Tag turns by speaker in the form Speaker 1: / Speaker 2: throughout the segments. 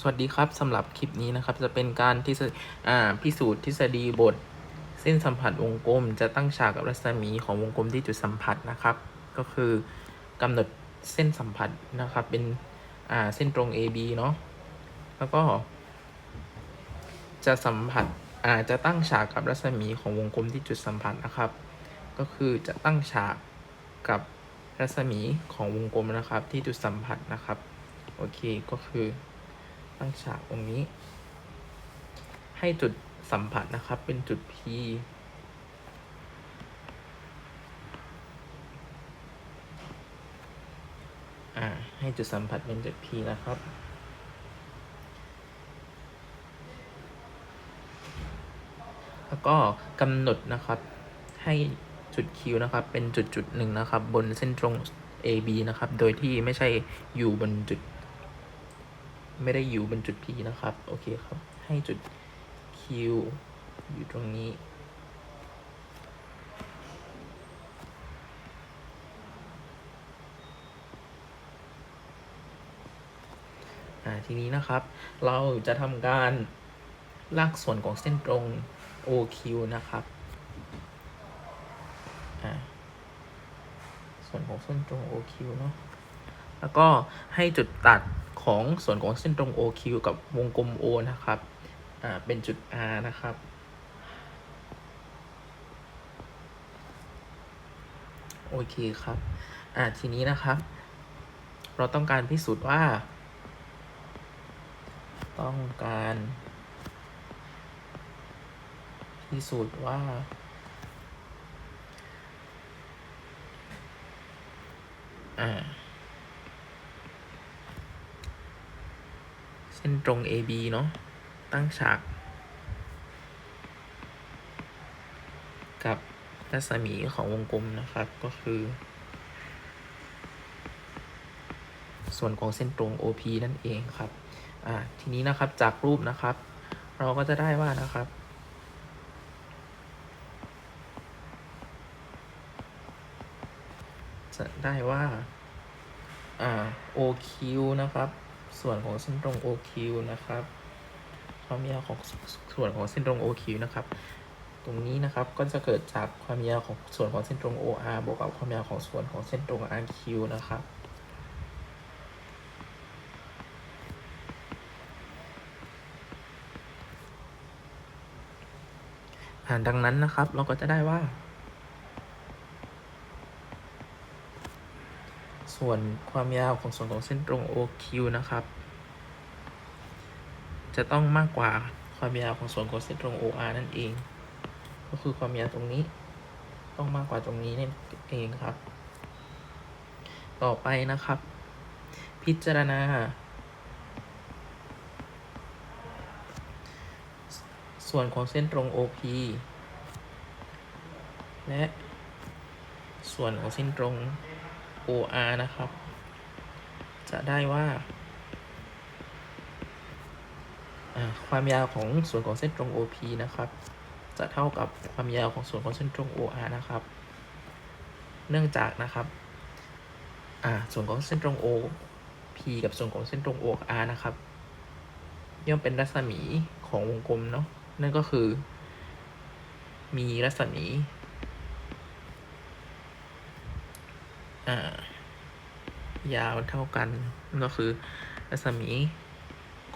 Speaker 1: สวัสดีครับสำหรับคลิปนี้นะครับ จะเป็นการที่พิสูจน์ทฤษฎีบท เส้นสัมผัสวงกลม จะตั้งฉากกับรัศมีของวงกลมที่จุดสัมผัสนะครับ ก็คือกำหนดเส้นสัมผัสนะครับ เป็นเส้นตรง AB เนาะแล้วก็ จะสัมผัสจะตั้งฉากกับรัศมีของวงกลมที่จุดสัมผัสนะครับ ก็คือจะตั้งฉากกับรัศมีของวงกลมนะครับ ที่จุดสัมผัสนะครับโอเคก็คือ ตั้งฉากตรงนี้ ให้จุดสัมผัสนะครับ เป็นจุด P อ่า ให้จุดสัมผัสเป็นจุด P นะครับแล้วก็กำหนดนะครับให้จุด Q นะครับ เป็นจุดจุดหนึ่งนะครับ บนเส้นตรง AB นะครับ โดยที่ไม่ใช่อยู่บนจุด ไม่ได้อยู่บนจุด P นะครับ โอเคครับ ให้จุด Q อยู่ตรงนี้อ่าทีนี้นะครับ เราจะทำการลากส่วนของเส้นตรง OQ นะครับอ่าส่วนของเส้นตรง OQ เนาะแล้วก็ให้จุดตัด ของส่วนของเส้นตรง OQ กับวงกลม O นะครับ อ่า เป็นจุด R นะครับ โอเคครับ อ่า ทีนี้นะครับ เราต้องการพิสูจน์ว่า ต้องการพิสูจน์ว่าอ่า เส้น ตรง AB เนาะตั้งฉาก กับรัศมีของวงกลมนะครับก็คือ ส่วนของเส้นตรง OP นั่นเองครับอ่าทีนี้นะครับจากรูปนะครับ เราก็จะได้ว่านะครับจะได้ว่า อ่า OQ นะครับ ส่วนของเส้นตรง OQ นะครับความยาวของส่วนของเส้นตรง OQ นะครับ ตรงนี้นะครับก็จะเกิดจากความยาวของส่วนของเส้นตรง OR บวกกับความยาวของส่วนของเส้นตรง RQ นะครับดังนั้นนะครับเราก็จะได้ว่า ส่วนความยาวของส่วนของเส้นตรง OQ นะครับ จะต้องมากกว่าความยาวของส่วนของเส้นตรง OR นั่นเอง ก็คือความยาวตรงนี้ ต้องมากกว่าตรงนี้นั่นเองครับ ต่อไปนะครับ พิจารณา ส่วนของเส้นตรง OP และส่วนของเส้นตรง OR นะครับ จะได้ว่าความยาวของส่วนของเส้นตรง OP นะครับ จะเท่ากับความยาวของส่วนของเส้นตรง OR นะครับ เนื่องจากนะครับอ่าส่วนของเส้นตรง OP กับส่วนของเส้นตรง OR นะครับ ย่อมเป็นรัศมีของวงกลมเนาะนั่นก็คือ มีรัศมี อ่า ยาวเท่ากันนั่นก็คือรัศมี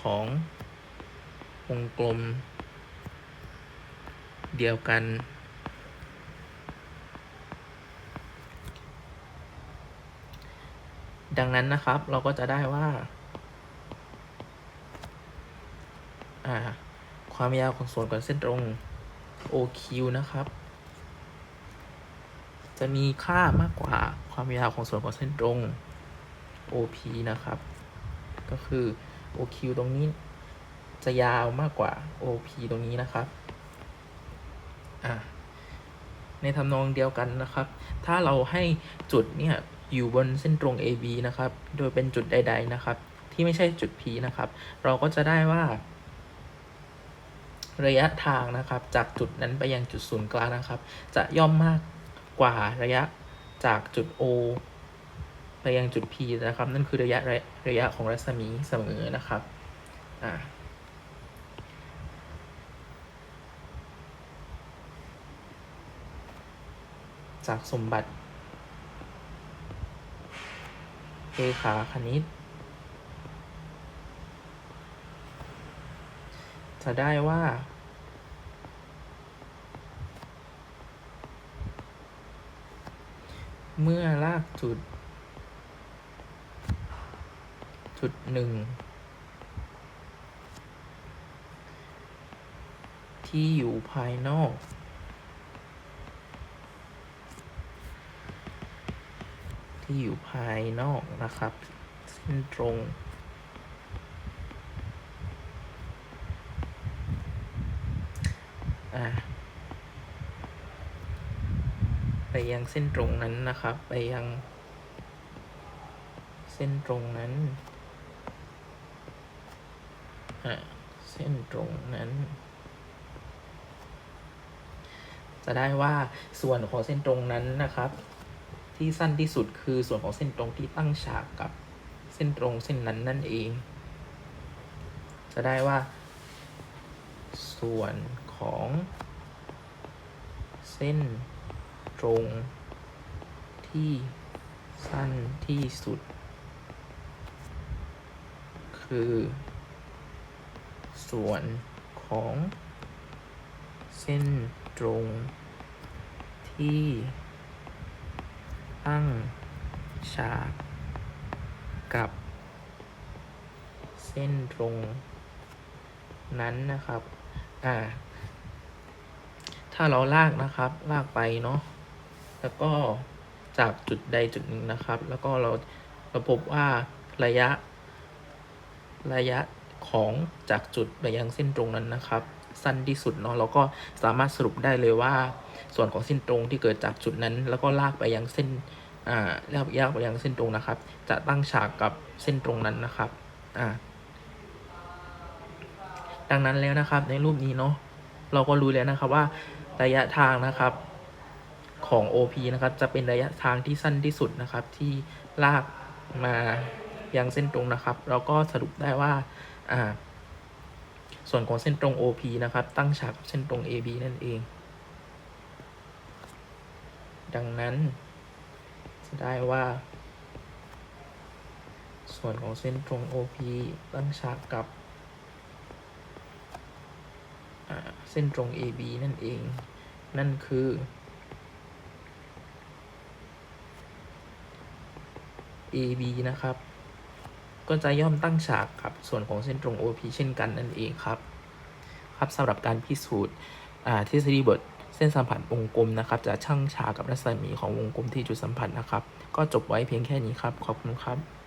Speaker 1: ของวงกลม เดียวกัน ดังนั้นนะครับเราก็จะได้ว่าอ่าความยาวของส่วนของเส้นตรง OQ นะครับ จะมีค่ามากกว่าความยาวของส่วนของเส้นตรง OP นะครับ ก็คือ OQ ตรงนี้จะยาวมากกว่า OP ตรงนี้นะครับอ่าในทำนองเดียวกันนะครับ ถ้าเราให้จุดเนี่ยอยู่บนเส้นตรง AB นะครับ โดยเป็นจุดใด ๆ นะครับ ที่ไม่ใช่จุด P นะครับ เราก็จะได้ว่า ระยะทางนะครับ จากจุดนั้นไปยังจุดศูนย์กลางนะครับ จะย่อมมาก กว่าระยะจากจุด O ไปยังจุด P นะครับ นั่นคือระยะระระยะของรัศมีเสมอนะครับอะจากสมบัติเลขาคณิต จะได้ว่า เมื่อลากจุด จุดหนึ่งที่อยู่ภายนอก ที่อยู่ภายนอกนะครับ เส้นตรง อะ ไปยังเส้นตรงนั้นนะครับ ไปยัง เส้นตรงนั้นอะเส้นตรงนั้น จะได้ว่าส่วนของเส้นตรงนั้นนะครับ ที่สั้นที่สุดคือส่วนของเส้นตรงที่ตั้งฉากกับเส้นตรงเส้นนั้นนั่นเอง จะได้ว่า ส่วนของเส้น ตรงที่สั้นที่สุด คือ ส่วนของเส้นตรงที่ตั้งฉากกับ เส้นตรงนั้นนะครับ อ่า ถ้าเราลากนะครับ ลากไปเนาะ แล้วก็จากจุดใดจุดหนึ่งนะครับ แล้วก็เราเราพบว่าระยะ ระยะของจากจุดไปยังเส้นตรงนั้นนะครับ สั้นที่สุดเนาะเราก็สามารถสรุปได้เลยว่า ส่วนของเส้นตรงที่เกิดจากจุดนั้น แล้วก็ลากไปยังเส้นอ่าลากยากไปยังเส้นตรงนะครับ จะตั้งฉากกับเส้นตรงนั้นนะครับอ่าดังนั้นแล้วนะครับในรูปนี้เนาะเราก็รู้แล้วนะครับว่าระยะทางนะครับ ของ OP นะครับ จะเป็นระยะทางที่สั้นที่สุดนะครับ ที่ลากมายังเส้นตรงนะครับ เราก็สรุปได้ว่าส่วนของเส้นตรง OP นะครับ ตั้งฉากกับเส้นตรง AB นั่นเอง ดังนั้น จะได้ว่า ส่วนของเส้นตรง OP ตั้งฉากกับเส้นตรง AB นั่นเอง นั่นคือ AB นะครับก็จะย่อมตั้งฉากกับส่วนของเส้นตรง OP เช่นกันนั่นเองครับ ครับสำหรับการพิสูจน์อ่าทฤษฎีบทเส้นสัมผัสวงกลมนะครับ จะช่างฉากกับรัศมีของวงกลมที่จุดสัมผัสนะครับ ก็จบไว้เพียงแค่นี้ครับ ขอบคุณครับ